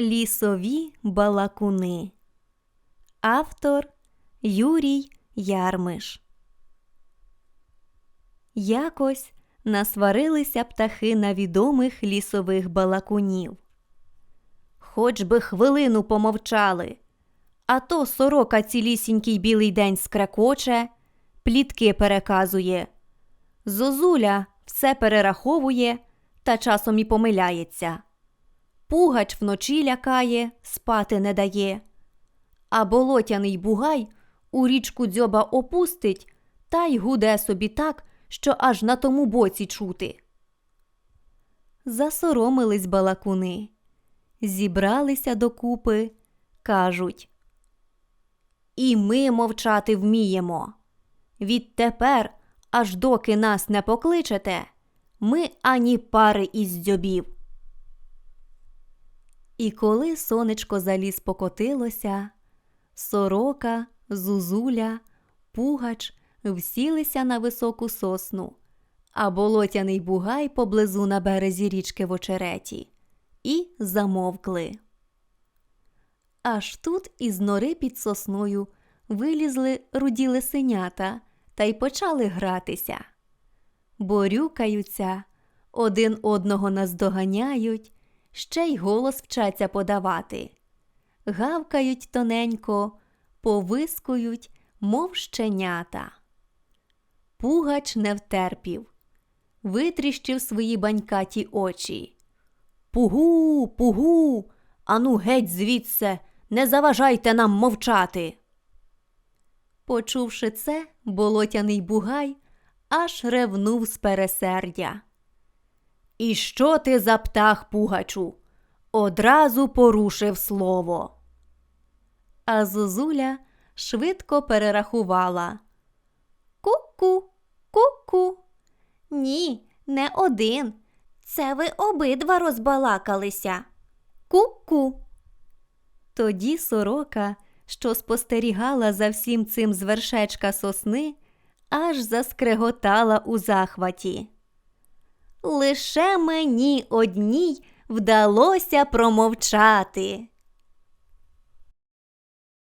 Лісові балакуни. Автор Юрій Ярмиш. Якось насварилися птахи на відомих лісових балакунів. Хоч би хвилину помовчали, а то сорока цілісінький білий день скрекоче, плітки переказує. Зозуля все перераховує та часом і помиляється. Пугач вночі лякає, спати не дає. А болотяний бугай у річку дзьоба опустить та й гуде собі так, що аж на тому боці чути. Засоромились балакуни, зібралися докупи, кажуть. І ми мовчати вміємо. Відтепер, аж доки нас не покличете, ми ані пари із дзьобів. І коли сонечко за ліс покотилося, сорока, зузуля, пугач всілися на високу сосну, а болотяний бугай поблизу на березі річки в очереті, і замовкли. Аж тут із нори під сосною вилізли руді лисенята та й почали гратися. Борюкаються, один одного наздоганяють, ще й голос вчаться подавати. Гавкають тоненько, повискують, мов щенята. Пугач не втерпів, витріщив свої банькаті очі. Пугу, пугу, ану геть звідсе, не заважайте нам мовчати. Почувши це, болотяний бугай аж ревнув з пересердя. І що ти за птах, пугачу? Одразу порушив слово. А зозуля швидко перерахувала. Ку-ку, ку-ку. Ні, не один. Це ви обидва розбалакалися. Ку-ку. Тоді сорока, що спостерігала за всім цим з вершечка сосни, аж заскреготала у захваті. Лише мені одній вдалося промовчати.